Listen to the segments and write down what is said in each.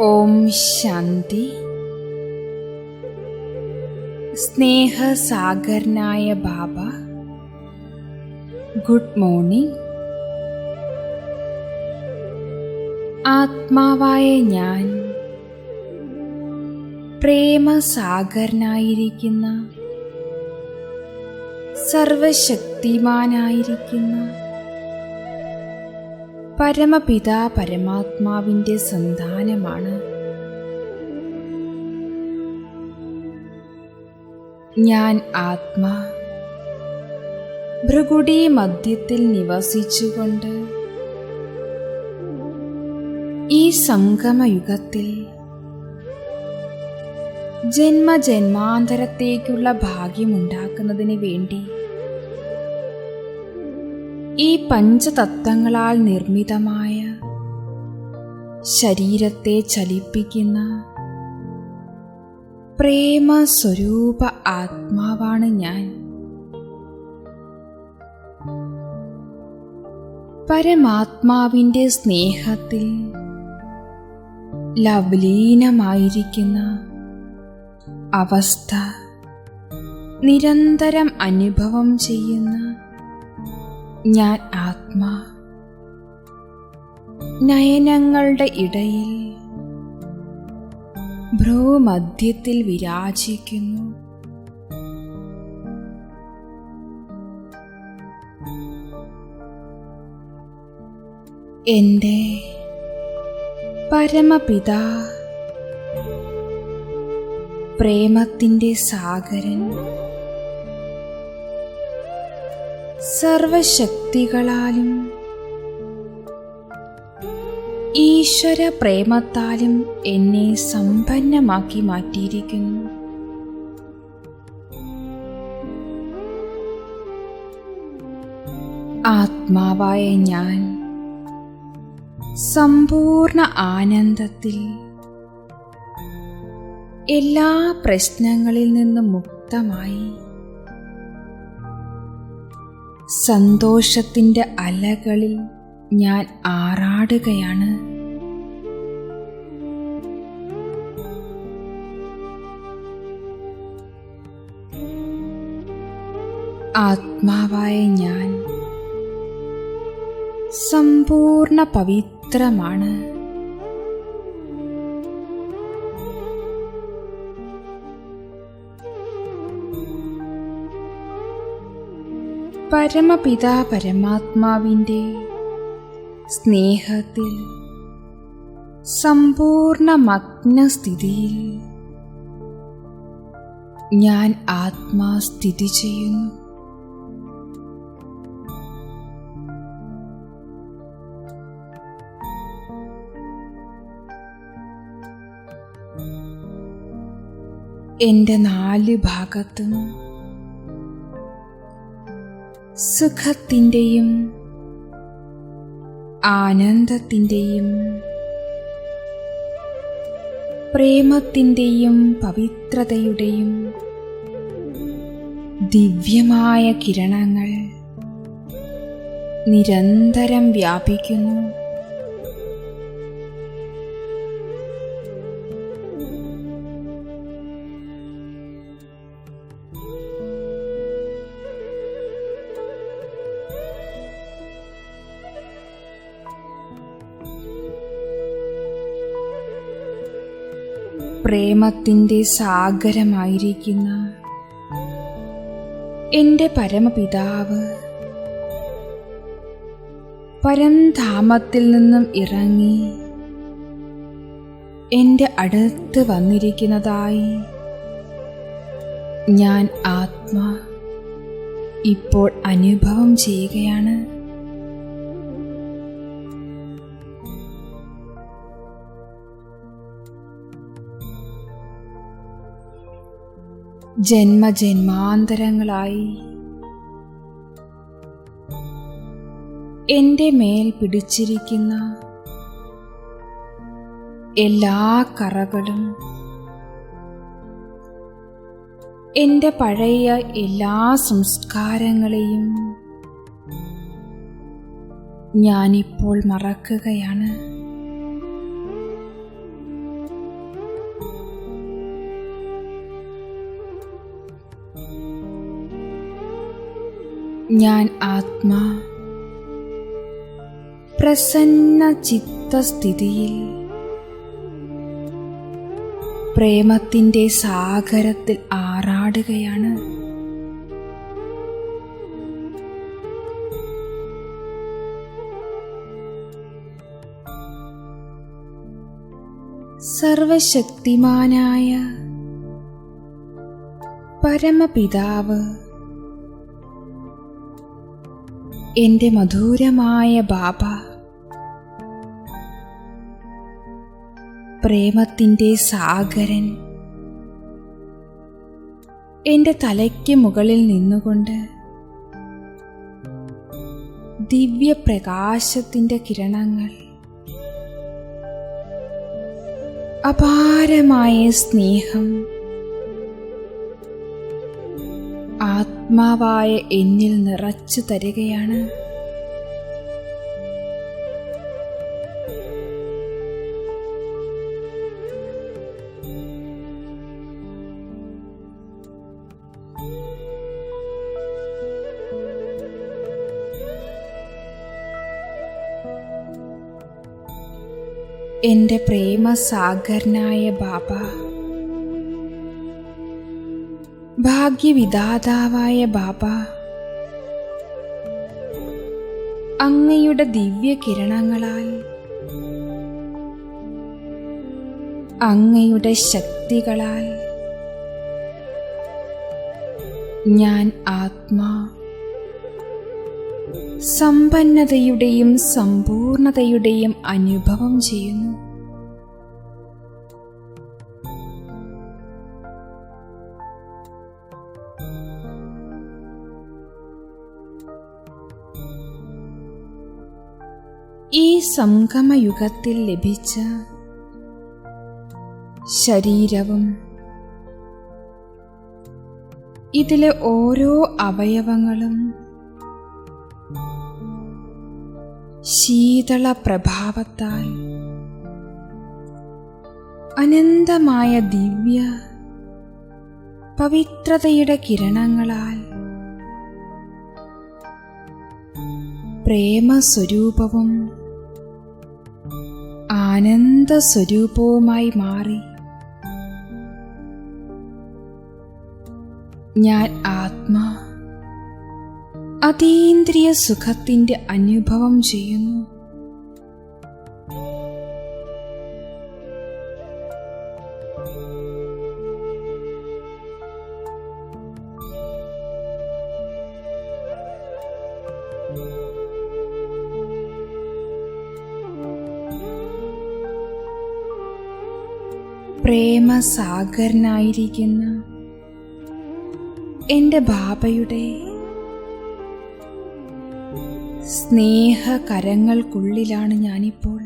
ഓം ശാന്തി. സ്നേഹസാഗരനായ ബാബ good morning. ആത്മാവായ ഞാൻ പ്രേമസാഗരനായിരിക്കുന്ന സർവശക്തിമാനായിരിക്കുന്ന പരമപിതാ പരമാത്മാവിന്റെ സന്താനമാണ്. ഞാൻ ആത്മാ. ഭൃഗുടി മധ്യത്തിൽ നിവസിച്ചുകൊണ്ട് ഈ സംഗമയുഗത്തിൽ ജന്മജന്മാന്തരത്തേക്കുള്ള ഭാഗ്യമുണ്ടാക്കുന്നതിന് വേണ്ടി ഈ പഞ്ചതത്വങ്ങളാൽ നിർമ്മിതമായ ശരീരത്തെ ചലിപ്പിക്കുന്ന പ്രേമ സ്വരൂപ ആത്മാവാണ് ഞാൻ. പരമാത്മാവിന്റെ സ്നേഹത്തിൽ ലവലീനമായിരിക്കുന്ന അവസ്ഥ നിരന്തരം അനുഭവം ചെയ്യുന്ന ഞാൻ ആത്മാ. നയനങ്ങളുടെ ഇടയിൽ ഭ്രൂമധ്യത്തിൽ വിരാജിക്കുന്നു. എന്റെ പരമപിതാ പ്രേമത്തിന്റെ സാഗരൻ. സർവശക്തികളാലും ഈശ്വര പ്രേമത്താലും എന്നെ സമ്പന്നമാക്കി മാറ്റിയിരിക്കുന്നു. ആത്മാവായ ഞാൻ സമ്പൂർണ ആനന്ദത്തിൽ എല്ലാ പ്രശ്നങ്ങളിൽ നിന്നും മുക്തമായി സന്തോഷത്തിന്റെ അലകളിൽ ഞാൻ ആറാടുകയാണ്. ആത്മാവായ ഞാൻ സമ്പൂർണ പവിത്രമാണ്. പരമപിതാ പരമാത്മാവിന്റെ സ്നേഹത്തിൽ സമ്പൂർണ മഗ്നസ്ഥിതിയിൽ ഞാൻ ആത്മാ സ്ഥിതി ചെയ്യുന്നു. എന്റെ നാല് ഭാഗത്തും സുഖത്തിന്റെയും ആനന്ദത്തിന്റെയും പ്രേമത്തിന്റെയും പവിത്രതയുടെയും ദിവ്യമായ കിരണങ്ങൾ നിരന്തരം വ്യാപിക്കുന്നു. പ്രേമത്തിന്റെ സാഗരമായിരിക്കുന്ന എന്റെ പരമപിതാവ്. പരംധാമത്തിൽ നിന്നും ഇറങ്ങി എന്റെ അടുത്ത് വന്നിരിക്കുന്നതായി ഞാൻ ആത്മാ ഇപ്പോൾ അനുഭവം ചെയ്യുകയാണ്. ജന്മജന്മാന്തരങ്ങളായി. എന്റെ മേൽ പിടിച്ചിരിക്കുന്ന എല്ലാ കറകളും എന്റെ പഴയ എല്ലാ സംസ്കാരങ്ങളെയും ഞാനിപ്പോൾ മറക്കുകയാണ്. ഞാൻ ആത്മാ. പ്രസന്ന ചിത്തസ്ഥിതിയിൽ പ്രേമത്തിന്റെ സാഗരത്തിൽ ആറാടുകയാണ്. സർവശക്തിമാനായ പരമപിതാവ് എന്റെ മധുരമായ ബാബ. പ്രേമത്തിന്റെ സാഗരൻ. എന്റെ തലയ്ക്ക് മുകളിൽ നിന്നുകൊണ്ട് ദിവ്യപ്രകാശത്തിന്റെ കിരണങ്ങൾ. അപാരമായ സ്നേഹം. ആത്മാവായ എന്നിൽ നിറച്ചു തരികയാണ്. എന്റെ പ്രേമസാഗരനായ ബാബ ഭാഗ്യവിധാതാവായ ബാബ അങ്ങയുടെ ദിവ്യകിരണങ്ങളാൽ അങ്ങയുടെ ശക്തികളാൽ ഞാൻ ആത്മാ സമ്പന്നതയുടെയും സമ്പൂർണതയുടെയും അനുഭവം ചെയ്യുന്നു. സംഗമയുഗത്തിൽ ലഭിച്ച ശരീരവും ഇതിലെ ഓരോ അവയവങ്ങളും ശീതള പ്രഭാവത്താൽ അനന്തമായ ദിവ്യ പവിത്രതയുടെ കിരണങ്ങളാൽ പ്രേമസ്വരൂപവും ആനന്ദസ്വരൂപവുമായി മാറി. ഞാൻ ആത്മാ. അതീന്ദ്രിയ സുഖത്തിന്റെ അനുഭവം ചെയ്യുന്നു. പ്രേമസാഗരനായിരിക്കുന്ന എന്റെ ബാബയുടെ സ്നേഹകരങ്ങൾക്കുള്ളിലാണ് ഞാനിപ്പോൾ.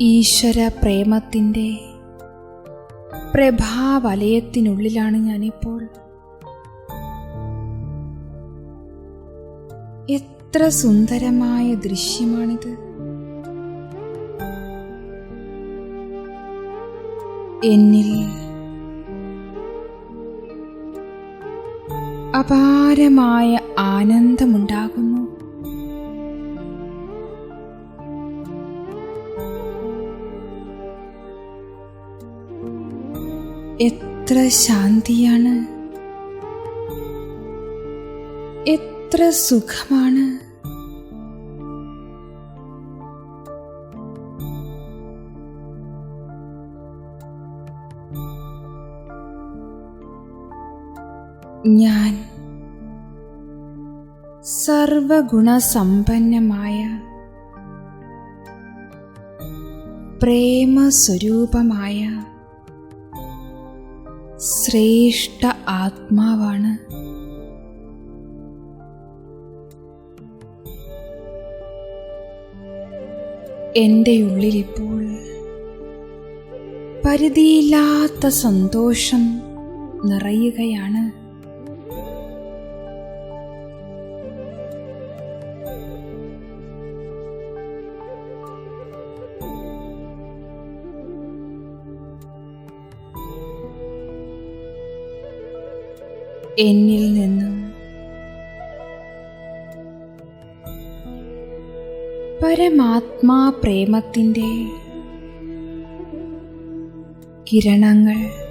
ഈശ്വര പ്രേമത്തിന്റെ പ്രഭാവലയത്തിനുള്ളിലാണ് ഞാനിപ്പോൾ. എത്ര സുന്ദരമായ ദൃശ്യമാണിത്. എന്നിൽ അപാരമായ ആനന്ദമുണ്ടാകുന്നു. എത്ര ശാന്തിയാണ്. എത്ര സുഖമാണ്. ഞാൻ സർവഗുണസമ്പന്നമായ പ്രേമസ്വരൂപമായ ശ്രേഷ്ഠ ആത്മാവാണ്. എന്റെ ഉള്ളിലിപ്പോൾ പരിധിയില്ലാത്ത സന്തോഷം നിറയുകയാണ്. എന്നിൽ നിന്നും. പരമാത്മാ പ്രേമത്തിന്റെ കിരണങ്ങൾ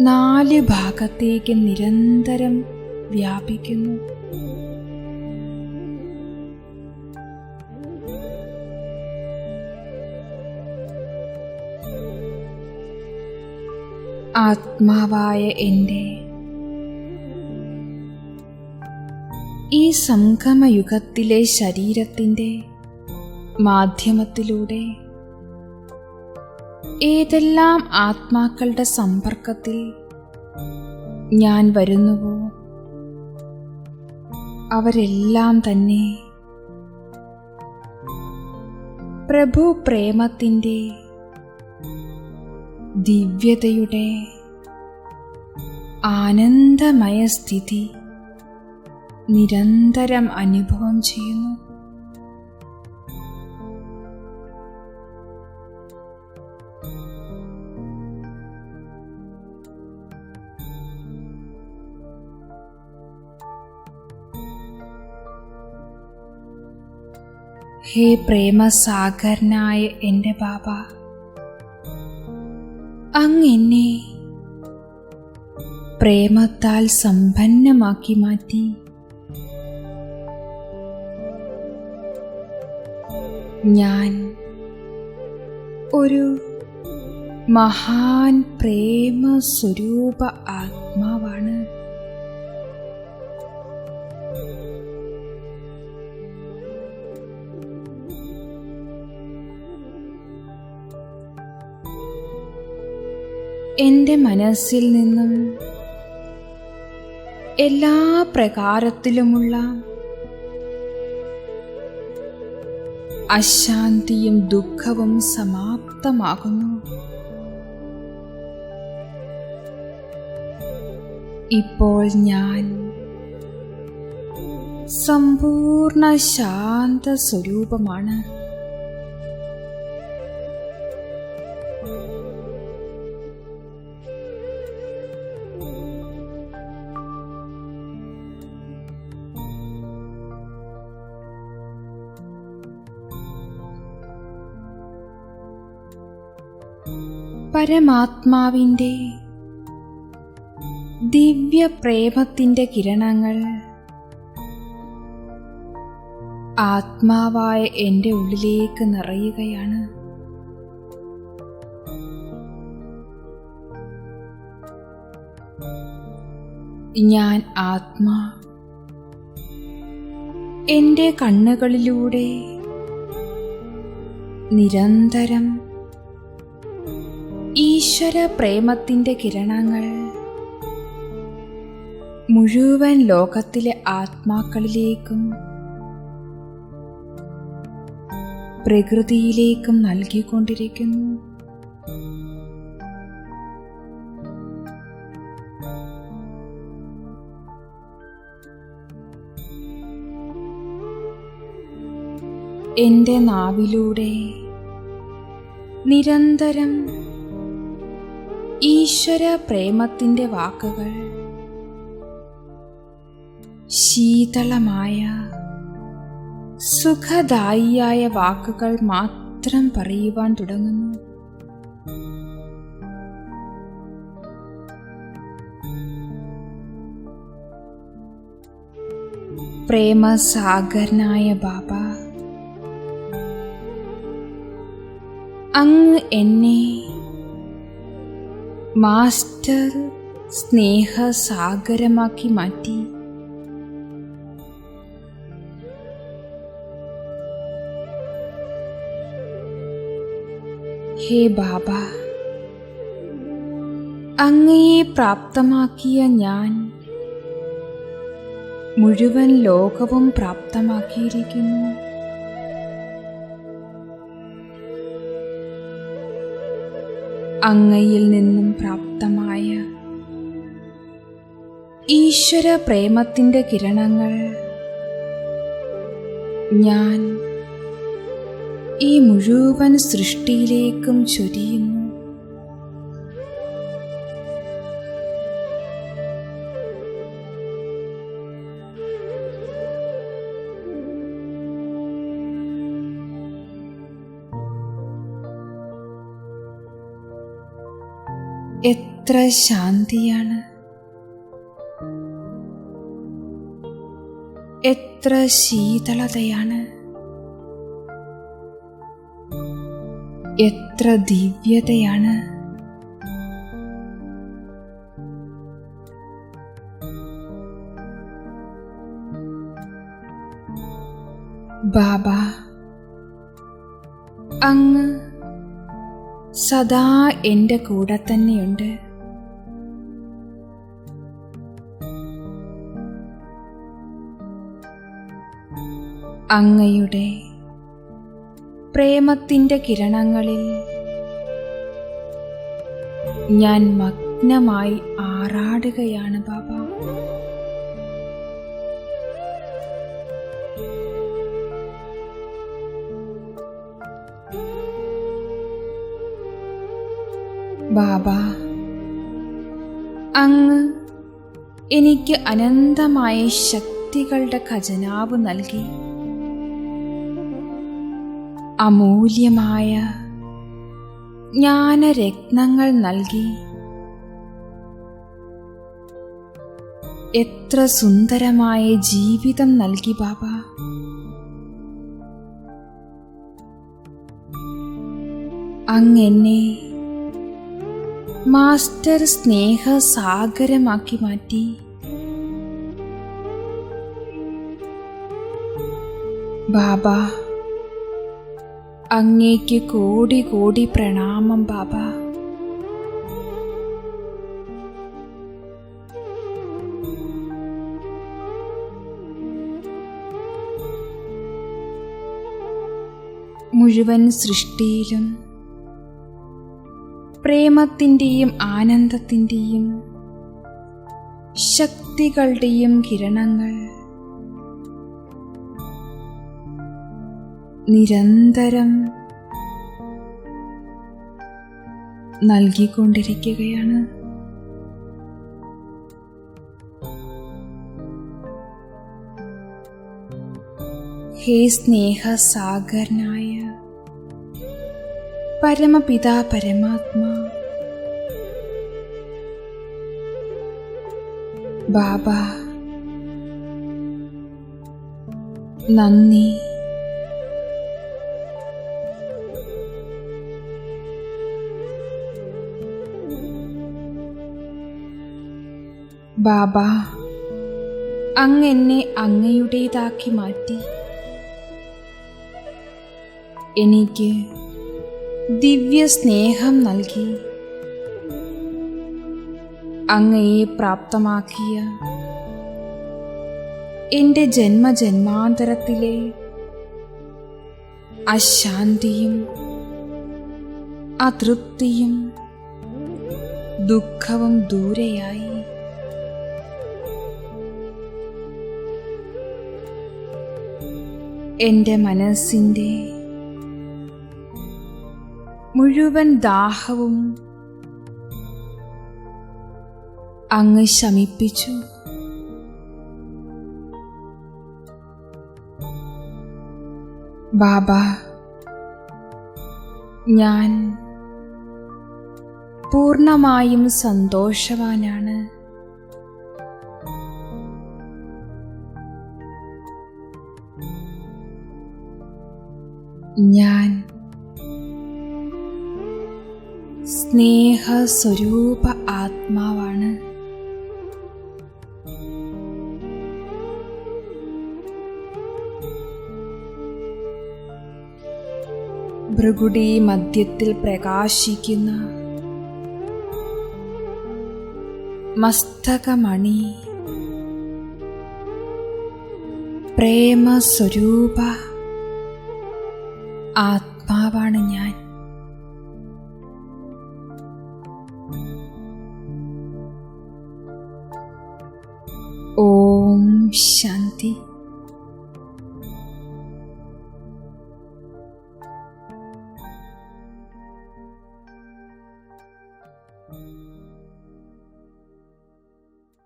നാല് ഭാഗത്തേക്ക് നിരന്തരം വ്യാപിക്കുന്നു. ആത്മാവായ എന്റെ. ഈ സംഗമയുഗത്തിലെ ശരീരത്തിന്റെ മാധ്യമത്തിലൂടെ ഏതെല്ലാം ആത്മാക്കളുടെ സമ്പർക്കത്തിൽ ഞാൻ വരുന്നുവോ? അവരെല്ലാം തന്നെ പ്രഭു പ്രേമത്തിന്റെ ദിവ്യതയുടെ ആനന്ദമയ സ്ഥിതി നിരന്തരം അനുഭവം ചെയ്യുന്നു. ഹേ പ്രേമസാഗരനായ എന്റെ ബാബ അങ്ങ് എന്നെ പ്രേമത്താൽ സമ്പന്നമാക്കി മാറ്റി. ഞാൻ ഒരു മഹാൻ പ്രേമ സ്വരൂപ ആത്മാവാണ്. എന്റെ മനസ്സിൽ നിന്നും എല്ലാ പ്രകാരത്തിലുമുള്ള അശാന്തിയും ദുഃഖവും സമാപ്തമാകുന്നു. ഇപ്പോൾ ഞാൻ സമ്പൂർണ ശാന്ത സ്വരൂപമാണ് പരമാത്മാവിന്റെ ദിവ്യ പ്രേമത്തിന്റെ കിരണങ്ങൾ ആത്മാവായ എന്റെ ഉള്ളിലേക്ക് നിറയുകയാണ്. ഞാൻ ആത്മാ. എന്റെ കണ്ണുകളിലൂടെ നിരന്തരം ഈശ്വര പ്രേമത്തിന്റെ കിരണങ്ങൾ. മുഴുവൻ ലോകത്തിലെ ആത്മാക്കളിലേക്കും പ്രകൃതിയിലേക്കും നൽകിക്കൊണ്ടിരിക്കുന്നു. എന്റെ നാവിലൂടെ നിരന്തരം ഈശ്വര പ്രേമത്തിന്റെ വാക്കുകൾ. ശീതളമായ സുഖദായിയായ വാക്കുകൾ മാത്രം പറയുവാൻ തുടങ്ങുന്നു. പ്രേമസാഗരനായ ബാബ അങ്ങ് എന്നെ മാസ്റ്റർ സ്നേഹസാഗരമാക്കി മാറ്റി. ഹേ ബാബ അങ്ങയെ പ്രാപ്തമാക്കിയ ഞാൻ മുഴുവൻ ലോകവും പ്രാപ്തമാക്കിയിരിക്കുന്നു. അങ്ങയിൽ നിന്നും പ്രാപ്തമായ ഈശ്വര പ്രേമത്തിന്റെ കിരണങ്ങൾ. ഞാൻ ഈ മുഴുവൻ സൃഷ്ടിയിലേക്കും ചൊരിയുന്നു. എത്ര ശാന്തിയാണ്. എത്ര ശീതളതയാണ്. എത്ര ദിവ്യതയാണ്. ബാബ അങ്ങ് സദാ എന്റെ കൂടെ തന്നെയുണ്ട്. അങ്ങയുടെ പ്രേമത്തിന്റെ കിരണങ്ങളിൽ ഞാൻ മഗ്നമായി ആറാടുകയാണ് ബാബ. ബാബ അങ്ങ് എനിക്ക് അനന്തമായ ശക്തികളുടെ ഖജനാവ് നൽകി. അമൂല്യമായ ജ്ഞാനരത്നങ്ങൾ നൽകി. എത്ര സുന്ദരമായ ജീവിതം നൽകി ബാബ. അങ്ങെന്നെ മാസ്റ്റർ സ്നേഹ സാഗരമാക്കി മാറ്റി. ബാബ അങ്ങേക്ക് കോടി കോടി പ്രണാമം ബാബ. മുഴുവൻ സൃഷ്ടിയിലും പ്രേമത്തിന്റെയും ആനന്ദത്തിന്റെയും ശക്തികളുടെയും കിരണങ്ങൾ നിരന്തരം നൽകിക്കൊണ്ടിരിക്കുകയാണ്. ഹേ സ്നേഹസാഗരനായ പരമപിതാ പരമാത്മാ ബാബ നന്ദി. ബാബ അങ്ങ് എന്നെ അങ്ങയുടേതാക്കി മാറ്റി. എനിക്ക് ദിവ്യ സ്നേഹം നൽകി. അങ്ങയെ പ്രാപ്തമാക്കിയ എന്റെ ജന്മജന്മാന്തരത്തിലെ അശാന്തിയും അതൃപ്തിയും ദുഃഖവും ദൂരെയായി. എന്റെ മനസ്സിന്റെ മുഴുവൻ ദാഹവും അങ്ങ് ശമിപ്പിച്ചു. ബാബ ഞാൻ പൂർണമായും സന്തോഷവാനാണ്. സ്നേഹസ്വരൂപ ആത്മാവാണ്. ഭൃഗുടി മധ്യത്തിൽ പ്രകാശിക്കുന്ന മസ്തകമണി പ്രേമസ്വരൂപ ആത്മാവാണ് ഞാൻ.